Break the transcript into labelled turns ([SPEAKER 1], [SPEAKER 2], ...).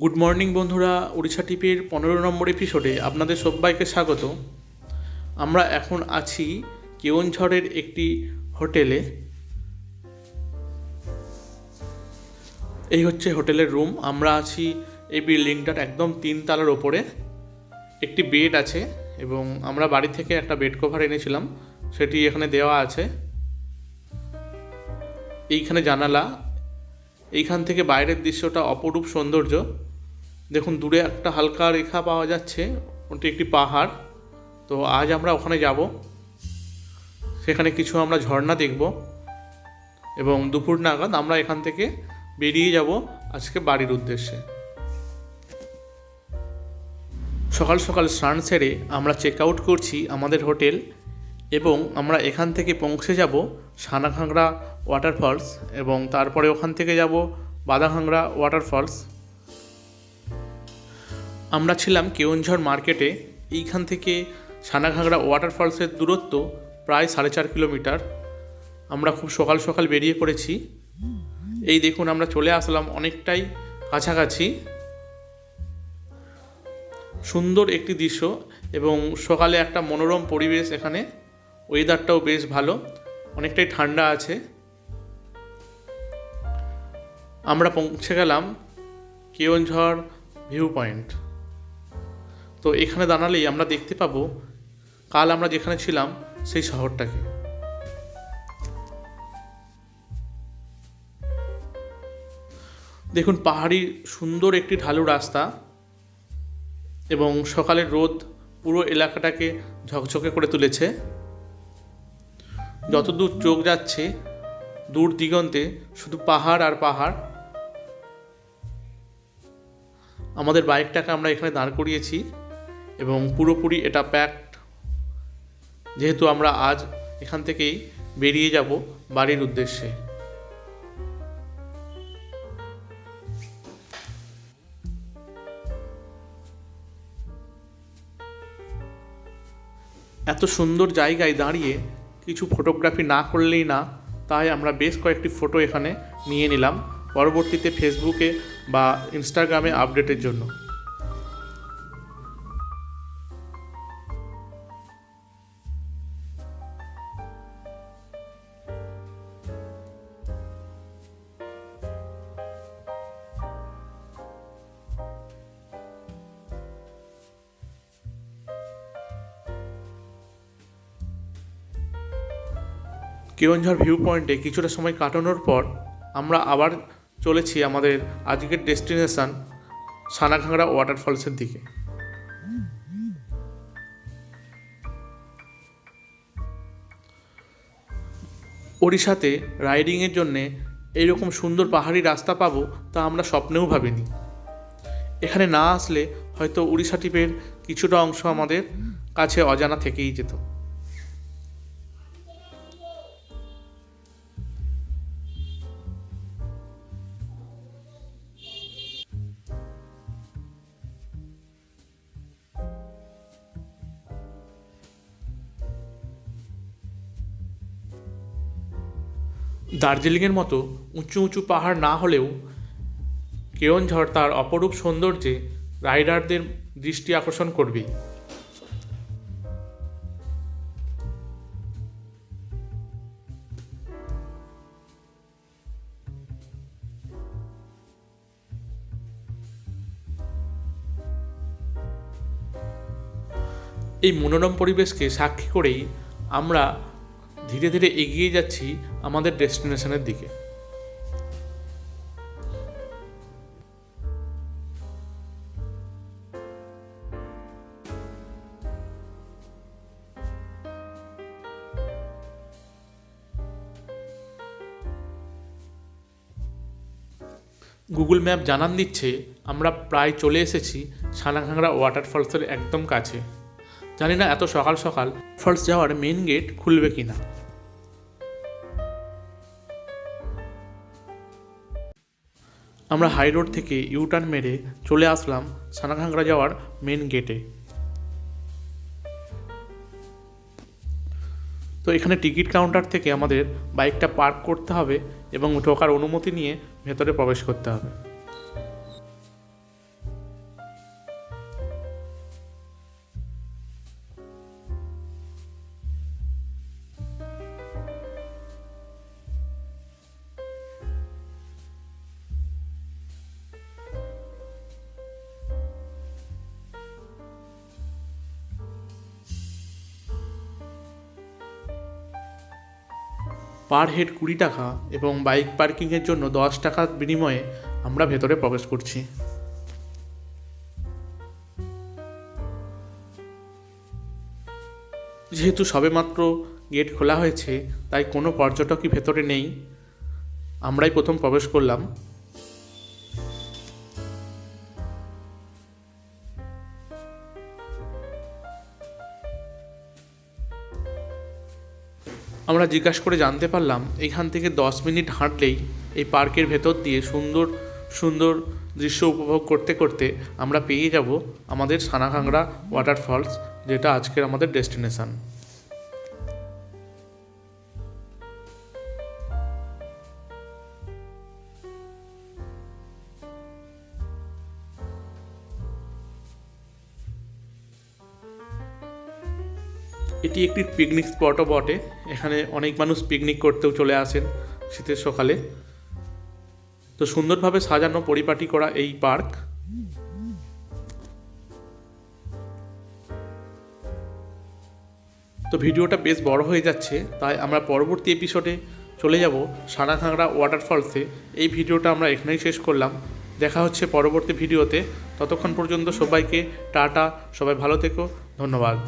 [SPEAKER 1] Good morning বন্ধুরা। উড়িষ্যা টিভির পনেরো নম্বর এপিসোডে আপনাদের সবাইকে স্বাগত। আমরা এখন আছি কেওনঝড়ের একটি হোটেলে। এই হচ্ছে হোটেলের রুম। আমরা আছি এই বিল্ডিংটার একদম তিন তালার ওপরে। একটি বেড আছে এবং আমরা বাড়ি থেকে একটা বেড কভার এনেছিলাম। সেটি এখানে দেওয়া আছে। এইখানে জানালা। এইখান থেকে বাইরের দৃশ্যটা অপরূপ সৌন্দর্য। দেখুন, দূরে একটা হালকা রেখা পাওয়া যাচ্ছে, ওটি একটি পাহাড়। তো আজ আমরা ওখানে যাব। সেখানে কিছু আমরা ঝর্ণা দেখব। এবং দুপুর নাগাদ আমরা এখান থেকে বেরিয়ে যাব আজকে বাড়ির উদ্দেশ্যে। সকাল সকাল স্নান সেরে আমরা চেক আউট করছি আমাদের হোটেল এবং আমরা এখান থেকে পৌঁছে যাব সানাখাংড়া ওয়াটারফলস এবং তারপরে ওখান থেকে যাব বাদাখাংড়া ওয়াটারফলস আমরা ছিলাম কেওনঝড় মার্কেটে, এইখান থেকে সানাঘাগড়া ওয়াটারফলসের দূরত্ব প্রায় সাড়ে চার কিলোমিটার। আমরা খুব সকাল সকাল বেরিয়ে পড়েছি। এই দেখুন, আমরা চলে আসলাম অনেকটাই কাছাকাছি। সুন্দর একটি দৃশ্য এবং সকালে একটা মনোরম পরিবেশ এখানে। ওয়েদারটাও বেশ ভালো, অনেকটাই ঠান্ডা আছে। আমরা পৌঁছে গেলাম কেওনঝড় ভিউ পয়েন্ট তো এখানে দাঁড়ালেই আমরা দেখতে পাবো, কাল আমরা যেখানে ছিলাম সেই শহরটাকে। দেখুন, পাহাড়ি সুন্দর একটি ঢালু রাস্তা এবং সকালের রোদ পুরো এলাকাটাকে ঝকঝকে করে তুলেছে। যতদূর চোখ যাচ্ছে, দূর দিগন্তে শুধু পাহাড় আর পাহাড়। আমাদের বাইকটাকে আমরা এখানে দাঁড় করিয়েছি। এবং পুরোপুরি এটা প্যাকড যেহেতু আমরা আজ এখান থেকেই বেরিয়ে যাব বাড়ির উদ্দেশ্যে। এত সুন্দর জায়গায় দাঁড়িয়ে কিছু ফটোগ্রাফি না করলেই না, তাই আমরা বেশ কয়েকটি ফটো এখানে নিয়ে নিলাম, পরবর্তীতে ফেসবুকে বা ইনস্টাগ্রামে আপডেটের জন্য। কেওনঝড় ভিউ পয়েন্টে কিছুটা সময় কাটানোর পর আমরা আবার চলেছি আমাদের আজকের ডেস্টিনেশন সানাঘাগড়া ওয়াটারফলসের দিকে। ওড়িশাতে রাইডিংয়ের জন্যে এইরকম সুন্দর পাহাড়ি রাস্তা পাবো তা আমরা স্বপ্নেও ভাবিনি। এখানে না আসলে হয়তো উড়িষ্যা টিপের কিছুটা অংশ আমাদের কাছে অজানা থেকেই যেত। দার্জিলিংয়ের মতো উঁচু উঁচু পাহাড় না হলেও কেওনঝড় তার অপরূপ সৌন্দর্যে রাইডারদের দৃষ্টি আকর্ষণ করবেই। এই মনোরম পরিবেশকে সাক্ষী করেই আমরা ধীরে ধীরে এগিয়ে যাচ্ছি আমাদের ডেস্টিনেশনের দিকে। গুগল ম্যাপ জানান দিচ্ছে, আমরা প্রায় চলে এসেছি সানাঘাংরা ওয়াটারফলসের একদম কাছে। জানি না এত সকাল সকাল, ফলস যাওয়ার মেন গেট খুলবে কিনা। আমরা হাই রোড থেকে ইউটার্ন মেরে চলে আসলাম সানাঘাংরা যাওয়ার মেন গেটে তো এখানে টিকিট কাউন্টার থেকে আমাদের বাইকটা পার্ক করতে হবে এবং ঢোকার অনুমতি নিয়ে ভেতরে প্রবেশ করতে হবে। পার হেড কুড়ি টাকা এবং বাইক পার্কিংয়ের জন্য দশ টাকার বিনিময়ে আমরা ভেতরে প্রবেশ করছি। যেহেতু সবেমাত্র গেট খোলা হয়েছে, তাই কোনো পর্যটকই ভেতরে নেই। আমরাই প্রথম প্রবেশ করলাম। আমরা জিজ্ঞাসা করে জানতে পারলাম, এখান থেকে দশ মিনিট হাঁটলেই এই পার্কের ভেতর দিয়ে সুন্দর সুন্দর দৃশ্য উপভোগ করতে করতে আমরা পেয়ে যাব আমাদের সানাঘাংড়া ওয়াটার ফলস যেটা আজকের আমাদের ডেস্টিনেশন এটি একটি পিকনিক স্পটও বটে। এখানে অনেক মানুষ পিকনিক করতেও চলে আসেন শীতের সকালে। তো সুন্দরভাবে সাজানো পরিপাটি করা এই পার্ক। তো ভিডিওটা বেশ বড় হয়ে যাচ্ছে, তাই আমরা পরবর্তী এপিসোডে চলে যাব সানাখাংড়া ওয়াটারফলসে এই ভিডিওটা আমরা এখানেই শেষ করলাম। দেখা হচ্ছে পরবর্তী ভিডিওতে। ততক্ষণ পর্যন্ত সবাইকে টাটা, সবাই ভালো থেকো, ধন্যবাদ।